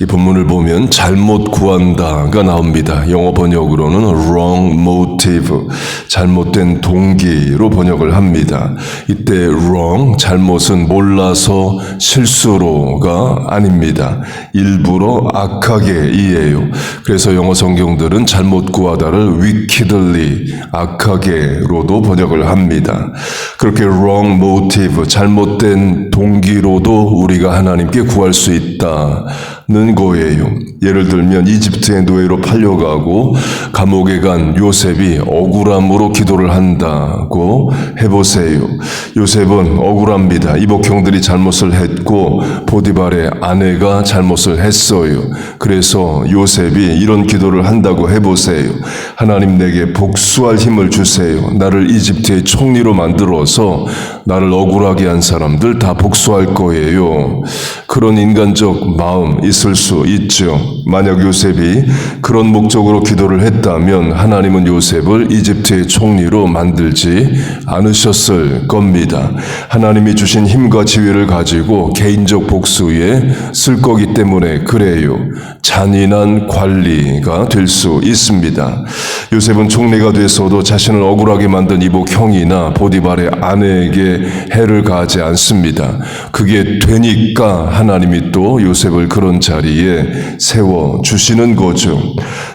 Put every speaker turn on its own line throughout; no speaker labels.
이 본문을 보면 잘못 구한다가 나옵니다. 영어 번역으로는 wrong motive, 잘못된 동기로 번역을 합니다. 이때 wrong, 잘못은 몰라서 실수로가 아닙니다. 일부러 악하게 이해해요. 그래서 영어 성경들은 잘못 구하다를 wickedly, 악하게로도 번역을 합니다. 그렇게 wrong motive, 잘못된 동기로도 우리가 하나님께 구할 수 있다 는 거예요. 예를 들면 이집트의 노예로 팔려가고 감옥에 간 요셉이 억울함으로 기도를 한다고 해보세요. 요셉은 억울합니다. 이복형들이 잘못을 했고 보디발의 아내가 잘못을 했어요. 그래서 요셉이 이런 기도를 한다고 해보세요. 하나님 내게 복수할 힘을 주세요. 나를 이집트의 총리로 만들어서 나를 억울하게 한 사람들 다 복수할 거예요. 그런 인간적 마음 있을 수 있죠. 만약 요셉이 그런 목적으로 기도를 했다면 하나님은 요셉을 이집트의 총리로 만들지 않으셨을 겁니다. 하나님이 주신 힘과 지위를 가지고 개인적 복수에 쓸 거기 때문에 그래요. 잔인한 관리가 될 수 있습니다. 요셉은 총리가 돼서도 자신을 억울하게 만든 이복 형이나 보디발의 아내에게 해를 가하지 않습니다. 그게 되니까 하나님이 또 요셉을 그런 자리에 세워 주시는 거죠.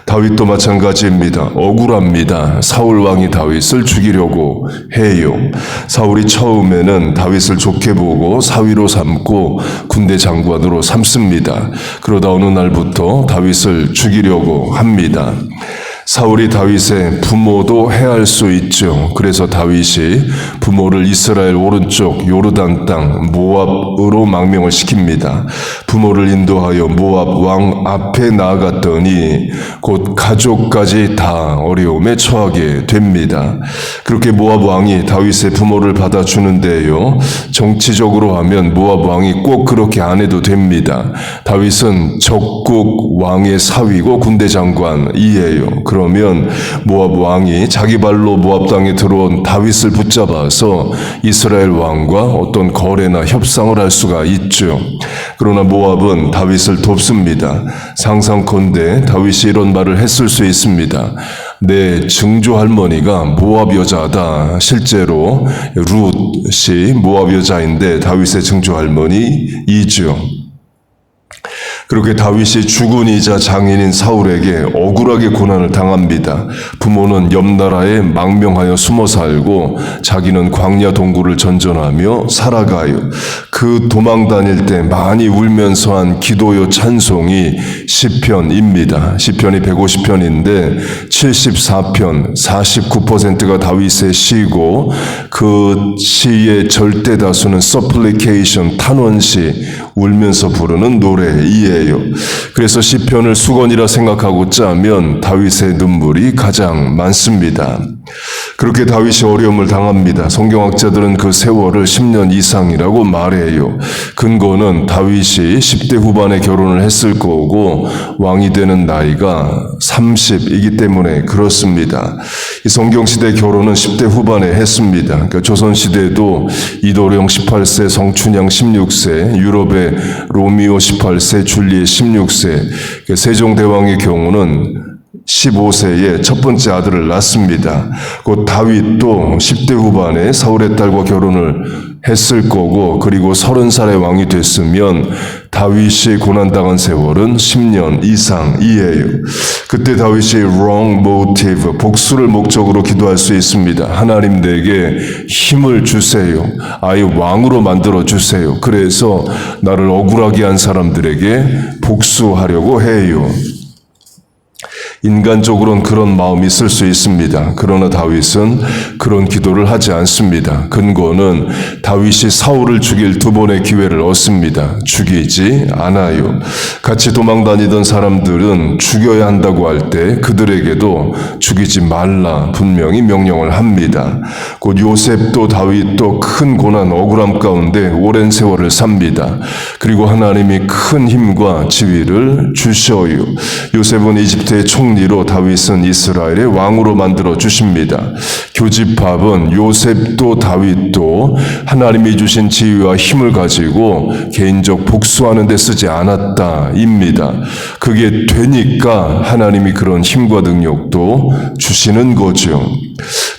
다윗도 마찬가지입니다. 억울합니다. 사울 왕이 다윗을 죽이려고 해요. 사울이 처음에는 다윗을 좋게 보고 사위로 삼고 군대 장관으로 삼습니다. 그러다 어느 날부터 다윗을 죽이려고 합니다. 사울이 다윗의 부모도 해할 수 있죠. 그래서 다윗이 부모를 이스라엘 오른쪽 요르단 땅 모압으로 망명을 시킵니다. 부모를 인도하여 모압 왕 앞에 나아갔더니 곧 가족까지 다 어려움에 처하게 됩니다. 그렇게 모압 왕이 다윗의 부모를 받아주는데요. 정치적으로 하면 모압 왕이 꼭 그렇게 안 해도 됩니다. 다윗은 적국 왕의 사위고 군대 장관이에요. 그러면 모압 왕이 자기 발로 모압 땅에 들어온 다윗을 붙잡아서 이스라엘 왕과 어떤 거래나 협상을 할 수가 있죠. 그러나 모압은 다윗을 돕습니다. 상상컨대 다윗이 이런 말을 했을 수 있습니다. 내 증조 할머니가 모압 여자다. 실제로 룻이 모압 여자인데 다윗의 증조 할머니이죠. 그렇게 다윗이 주군이자 장인인 사울에게 억울하게 고난을 당합니다. 부모는 옆 나라에 망명하여 숨어 살고 자기는 광야 동굴을 전전하며 살아가요. 그 도망 다닐 때 많이 울면서 한 기도요 찬송이 시편입니다. 시편이 150편인데 74편 49%가 다윗의 시고 그 시의 절대 다수는 supplication 탄원시 울면서 부르는 노래이에요. 그래서 시편을 수건이라 생각하고 짜면 다윗의 눈물이 가장 많습니다. 그렇게 다윗이 어려움을 당합니다. 성경학자들은 그 세월을 10년 이상이라고 말해요. 근거는 다윗이 10대 후반에 결혼을 했을 거고 왕이 되는 나이가 30이기 때문에 그렇습니다. 이 성경시대 결혼은 10대 후반에 했습니다. 그러니까 조선시대도 이도령 18세, 성춘향 16세, 유럽의 로미오 18세, 줄리엣 16세, 세종대왕의 경우는 15세에 첫 번째 아들을 낳습니다. 곧 다윗도 10대 후반에 사울의 딸과 결혼을 했을 거고 그리고 30살의 왕이 됐으면 다윗이 고난당한 세월은 10년 이상이에요. 그때 다윗이 wrong motive, 복수를 목적으로 기도할 수 있습니다. 하나님 내게 힘을 주세요. 아예 왕으로 만들어 주세요. 그래서 나를 억울하게 한 사람들에게 복수하려고 해요. 인간적으로는 그런 마음이 있을 수 있습니다. 그러나 다윗은 그런 기도를 하지 않습니다. 근거는 다윗이 사울을 죽일 두 번의 기회를 얻습니다. 죽이지 않아요. 같이 도망 다니던 사람들은 죽여야 한다고 할 때 그들에게도 죽이지 말라 분명히 명령을 합니다. 곧 요셉도 다윗도 큰 고난 억울함 가운데 오랜 세월을 삽니다. 그리고 하나님이 큰 힘과 지위를 주셔요. 요셉은 이집트의 총 승리로 다윗은 이스라엘의 왕으로 만들어 주십니다. 교집합은 요셉도 다윗도 하나님이 주신 지위와 힘을 가지고 개인적 복수하는 데 쓰지 않았다입니다. 그게 되니까 하나님이 그런 힘과 능력도 주시는 거죠.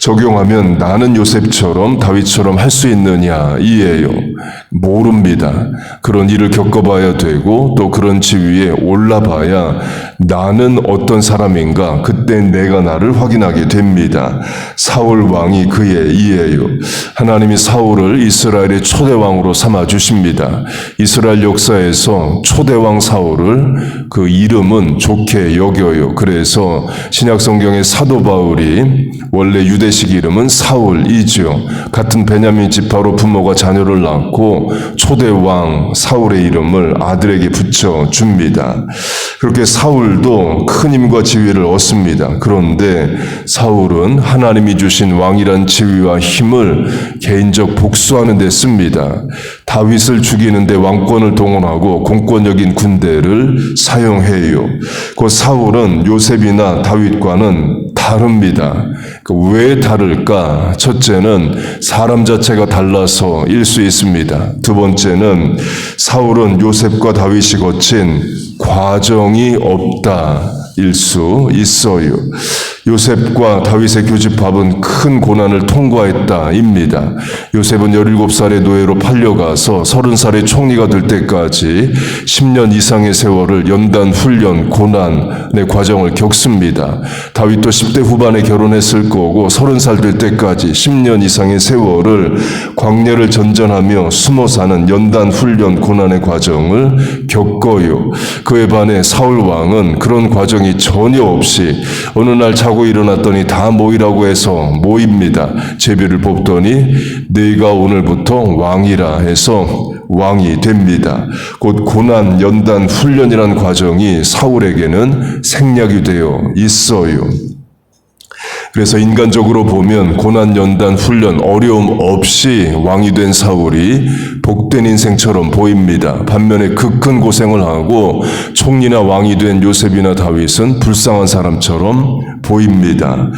적용하면 나는 요셉처럼 다윗처럼 할 수 있느냐 이에요. 모릅니다. 그런 일을 겪어봐야 되고 또 그런 지위에 올라봐야 나는 어떤 사람인가 그때 내가 나를 확인하게 됩니다. 사울 왕이 그의 이에요. 하나님이 사울을 이스라엘의 초대 왕으로 삼아 주십니다. 이스라엘 역사에서 초대 왕 사울을 그 이름은 좋게 여겨요. 그래서 신약 성경의 사도 바울이 원래 유대식 이름은 사울이죠. 같은 베냐민 지파로 부모가 자녀를 낳고 초대 왕 사울의 이름을 아들에게 붙여 줍니다. 그렇게 사울도 큰 힘과 지위를 얻습니다. 그런데 사울은 하나님이 주신 왕이란 지위와 힘을 개인적 복수하는 데 씁니다. 다윗을 죽이는데 왕권을 동원하고 공권력인 군대를 사용해요. 그 사울은 요셉이나 다윗과는 다릅니다. 그왜 다를까? 첫째는 사람 자체가 달라서일 수 있습니다. 두 번째는 사울은 요셉과 다윗이 거친 과정이 없다. 일 수 있어요. 요셉과 다윗의 교집합은 큰 고난을 통과했다입니다. 요셉은 17살의 노예로 팔려가서 30살의 총리가 될 때까지 10년 이상의 세월을 연단 훈련, 고난의 과정을 겪습니다. 다윗도 10대 후반에 결혼했을 거고 30살 될 때까지 10년 이상의 세월을 광야를 전전하며 숨어 사는 연단 훈련, 고난의 과정을 겪어요. 그에 반해 사울 왕은 그런 과정이 전혀 없이 어느 날 자고 일어났더니 다 모이라고 해서 모입니다. 제비를 뽑더니 네가 오늘부터 왕이라 해서 왕이 됩니다. 곧 고난, 연단, 훈련이란 과정이 사울에게는 생략이 되어 있어요. 그래서 인간적으로 보면 고난, 연단, 훈련, 어려움 없이 왕이 된 사울이 복된 인생처럼 보입니다. 반면에 그큰 고생을 하고 총리나 왕이 된 요셉이나 다윗은 불쌍한 사람처럼 보입니다.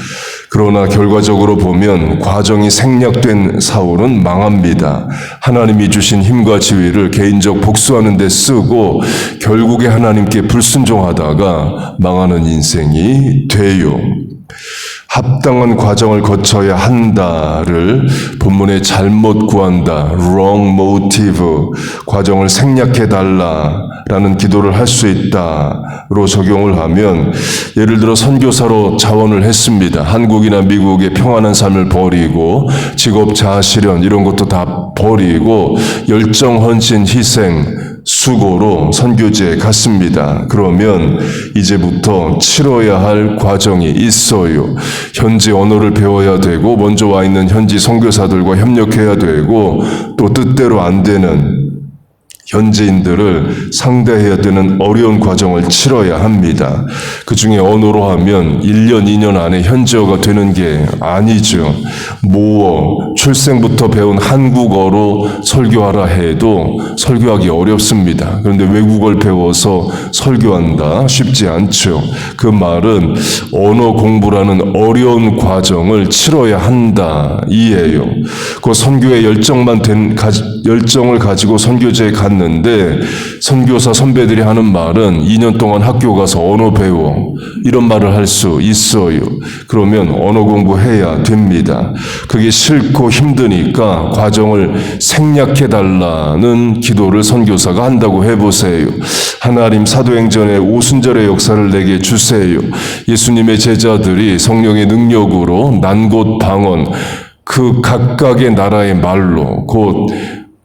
그러나 결과적으로 보면 과정이 생략된 사울은 망합니다. 하나님이 주신 힘과 지위를 개인적 복수하는 데 쓰고 결국에 하나님께 불순종하다가 망하는 인생이 돼요. 합당한 과정을 거쳐야 한다를 본문에 잘못 구한다, wrong motive, 과정을 생략해 달라라는 기도를 할 수 있다로 적용을 하면 예를 들어 선교사로 자원을 했습니다. 한국이나 미국의 평안한 삶을 버리고 직업 자아 실현 이런 것도 다 버리고 열정 헌신 희생 수고로 선교지에 갔습니다. 그러면 이제부터 치러야 할 과정이 있어요. 현지 언어를 배워야 되고 먼저 와 있는 현지 선교사들과 협력해야 되고 또 뜻대로 안 되는 현지인들을 상대해야 되는 어려운 과정을 치러야 합니다. 그 중에 언어로 하면 1년, 2년 안에 현지어가 되는 게 아니죠. 모어, 출생부터 배운 한국어로 설교하라 해도 설교하기 어렵습니다. 그런데 외국어를 배워서 설교한다? 쉽지 않죠. 그 말은 언어 공부라는 어려운 과정을 치러야 한다. 이에요. 그 선교의 열정만 된, 열정을 가지고 선교제에 간 갔는데 선교사 선배들이 하는 말은 2년 동안 학교 가서 언어 배워 이런 말을 할 수 있어요. 그러면 언어 공부해야 됩니다. 그게 싫고 힘드니까 과정을 생략해 달라는 기도를 선교사가 한다고 해보세요. 하나님 사도행전의 오순절의 역사를 내게 주세요. 예수님의 제자들이 성령의 능력으로 난곳 방언 그 각각의 나라의 말로 곧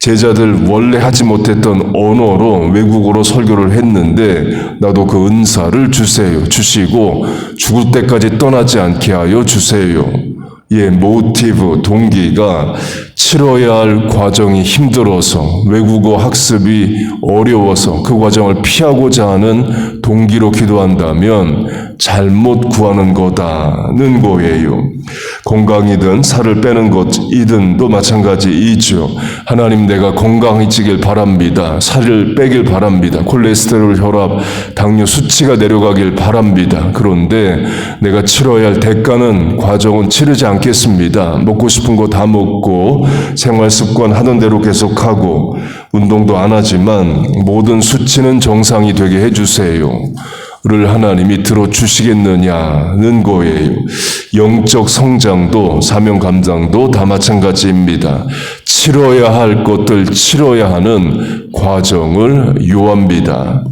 제자들 원래 하지 못했던 언어로 외국어로 설교를 했는데 나도 그 은사를 주세요. 주시고 죽을 때까지 떠나지 않게 하여 주세요. 예, 모티브, 동기가 치러야 할 과정이 힘들어서 외국어 학습이 어려워서 그 과정을 피하고자 하는 동기로 기도한다면 잘못 구하는 거다는 거예요. 건강이든 살을 빼는 것이든도 마찬가지이죠. 하나님 내가 건강해지길 바랍니다. 살을 빼길 바랍니다. 콜레스테롤, 혈압, 당뇨 수치가 내려가길 바랍니다. 그런데 내가 치러야 할 대가는 과정은 치르지 않겠습니다. 먹고 싶은 거 다 먹고 생활 습관 하던 대로 계속하고 운동도 안 하지만 모든 수치는 정상이 되게 해주세요. 를 하나님이 들어주시겠느냐는 거예요. 영적 성장도 사명 감당도 다 마찬가지입니다. 치러야 할 것들 치러야 하는 과정을 요합니다.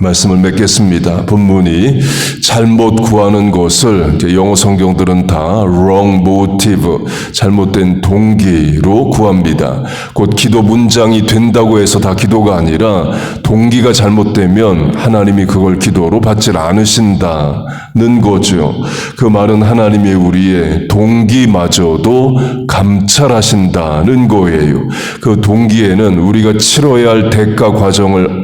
말씀을 맺겠습니다. 본문이 잘못 구하는 것을 영어 성경들은 다 wrong motive, 잘못된 동기로 구합니다. 곧 기도 문장이 된다고 해서 다 기도가 아니라 동기가 잘못되면 하나님이 그걸 기도로 받질 않으신다는 거죠. 그 말은 하나님이 우리의 동기마저도 감찰하신다는 거예요. 그 동기에는 우리가 치러야 할 대가 과정을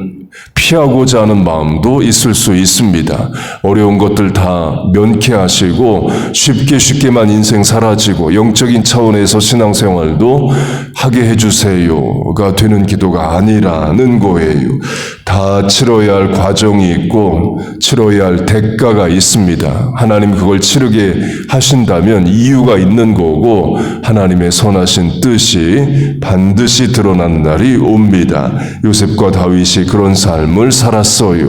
피하고자 하는 마음도 있을 수 있습니다. 어려운 것들 다 면케하시고 쉽게 쉽게만 인생 사라지고 영적인 차원에서 신앙생활도 하게 해주세요가 되는 기도가 아니라는 거예요. 다 치러야 할 과정이 있고 치러야 할 대가가 있습니다. 하나님 그걸 치르게 하신다면 이유가 있는 거고 하나님의 선하신 뜻이 반드시 드러난 날이 옵니다. 요셉과 다윗이 그런 삶을 살았어요.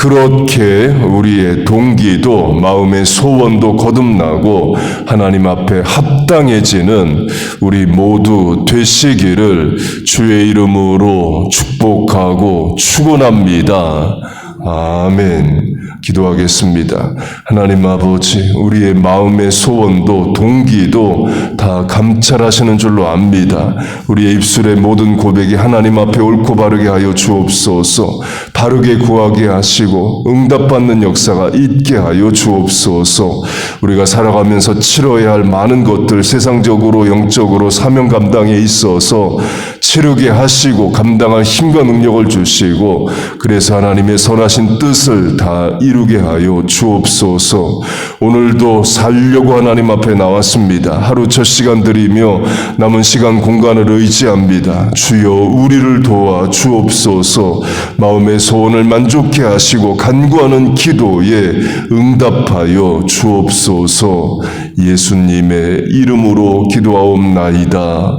그렇게 우리의 동기도 마음의 소원도 거듭나고 하나님 앞에 합당해지는 우리 모두 되시기를 주의 이름으로 축복하고 축원합니다. 아멘. 기도하겠습니다. 하나님 아버지, 우리의 마음의 소원도 동기도 다 감찰하시는 줄로 압니다. 우리의 입술의 모든 고백이 하나님 앞에 옳고 바르게 하여 주옵소서. 바르게 구하게 하시고 응답받는 역사가 있게 하여 주옵소서. 우리가 살아가면서 치러야 할 많은 것들 세상적으로 영적으로 사명 감당에 있어서 치르게 하시고 감당할 힘과 능력을 주시고 그래서 하나님의 선하신 뜻을 다 이루게 하여 주옵소서. 오늘도 살려고 하나님 앞에 나왔습니다. 하루 첫 시간 드리며 남은 시간 공간을 의지합니다. 주여 우리를 도와 주옵소서. 마음의 소원을 만족케 하시고 간구하는 기도에 응답하여 주옵소서. 예수님의 이름으로 기도하옵나이다.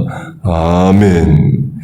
아멘.